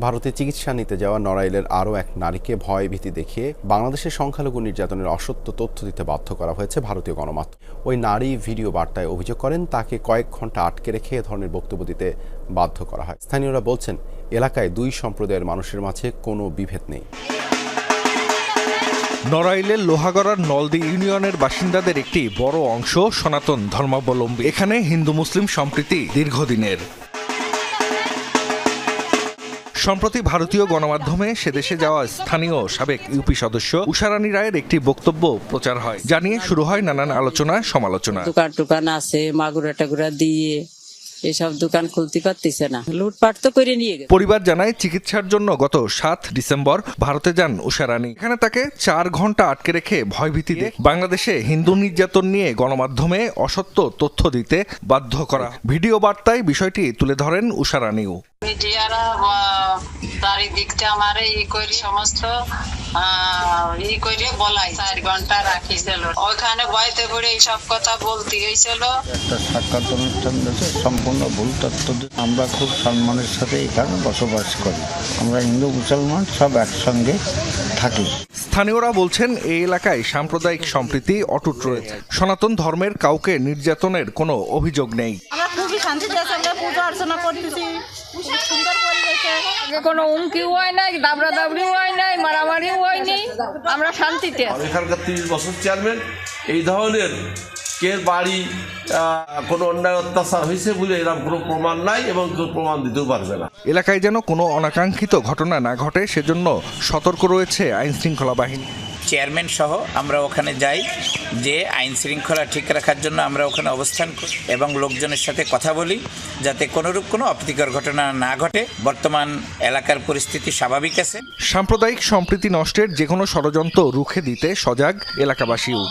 ভারতে চিকিৎসা নিতে যাওয়া নড়াইলের আরও এক নারীকে ভয় ভীতি দেখিয়ে বাংলাদেশের সংখ্যালঘু নির্যাতনের অসত্য তথ্য দিতে বাধ্য করা হয়েছে ভারতীয় গণমাধ্যম। ওই নারী ভিডিও বার্তায় অভিযোগ করেন, তাকে কয়েক ঘণ্টা আটকে রেখে এ ধরনের বক্তব্য দিতে বাধ্য করা হয়। স্থানীয়রা বলছেন, এলাকায় দুই সম্প্রদায়ের মানুষের মাঝে কোনো বিভেদ নেই। নড়াইলের লোহাগড়ার নলদি ইউনিয়নের বাসিন্দাদের একটি বড় অংশ সনাতন ধর্মাবলম্বী। এখানে হিন্দু, মুসলিম সম্প্রীতি দীর্ঘদিনের। সম্প্রতি ভারতীয় গণমাধ্যমে সে দেশে যাওয়া স্থানীয় সাবেক ইউপি সদস্য উষারানী রায়ের একটি বক্তব্য প্রচার হয়। জানিয়ে শুরু হয় নানান আলোচনা, সমালোচনা। দোকান টোকান আছে মাগুরা টাগুরা দিয়ে এসব দোকান খুলতে পারতেছে না। লুটপাট তো করে নিয়ে গেছে। পরিবার জানায় চিকিৎসার জন্য গত সাত ডিসেম্বর ভারতে যান উষারানী। এখানে তাকে চার ঘণ্টা আটকে রেখে ভয়ভীতি দিয়ে বাংলাদেশে হিন্দু নির্যাতন নিয়ে গণমাধ্যমে অসত্য তথ্য দিতে বাধ্য করা। ভিডিও বার্তায় বিষয়টি তুলে ধরেন উষারানীও। মিডিয়ারা বা চারিদিকটা আমারে ই করে সমস্ত ই করে বলাই চার ঘণ্টা রাখিছিল ওইখানে বইতে পড়ে এইসব কথা বলতে হয়েছিল একটা সাক্ষাৎ অনুষ্ঠান সম্পূর্ণ ভুল তথ্য আমরা খুব সম্মানের সাথে এখানে বসবাস করি। আমরা হিন্দু মুসলমান সব একসঙ্গে থাকি। স্থানীয়রা বলছেন এই এলাকায় সাম্প্রদায়িক সম্প্রীতি অটুট রয়েছে। সনাতন ধর্মের কাউকে নির্যাতনের কোনো অভিযোগ নেই। আমরা খুবই শান্তিতে আছি আমরা পুজো অর্চনা করতেছি। খুব সুন্দর পরিবেশে। আগে কোনো উমকিও হয় নাই দাবড়া দাবড়িও হয় নাই মারামারিও হয়নি। আমরা শান্তিতে আছি। এখানকার তিরিশ বছর চেয়ারম্যান এই ধরনের কে বাড়ি কোনো অন্যায় অত্যাচার হয়েছে বলে এরকম কোনো প্রমাণ নাই এবং কেউ প্রমাণ দিতেও পারবে না। এলাকায় যেন কোনো অনাকাঙ্ক্ষিত ঘটনা না ঘটে সেজন্য সতর্ক রয়েছে আইন শৃঙ্খলা বাহিনী। চেয়ারম্যান সহ আমরা ওখানে যাই, যে আইন শৃঙ্খলা ঠিক রাখার জন্য আমরা ওখানে অবস্থান করি এবং লোকজনের সাথে কথা বলি, যাতে কোনোরূপ কোনো অপ্রীতিকর ঘটনা না ঘটে। বর্তমান এলাকার পরিস্থিতি স্বাভাবিক আছে। সাম্প্রদায়িক সম্প্রীতি নষ্টের যে কোনো ষড়যন্ত্র রুখে দিতে সজাগ এলাকাবাসীও।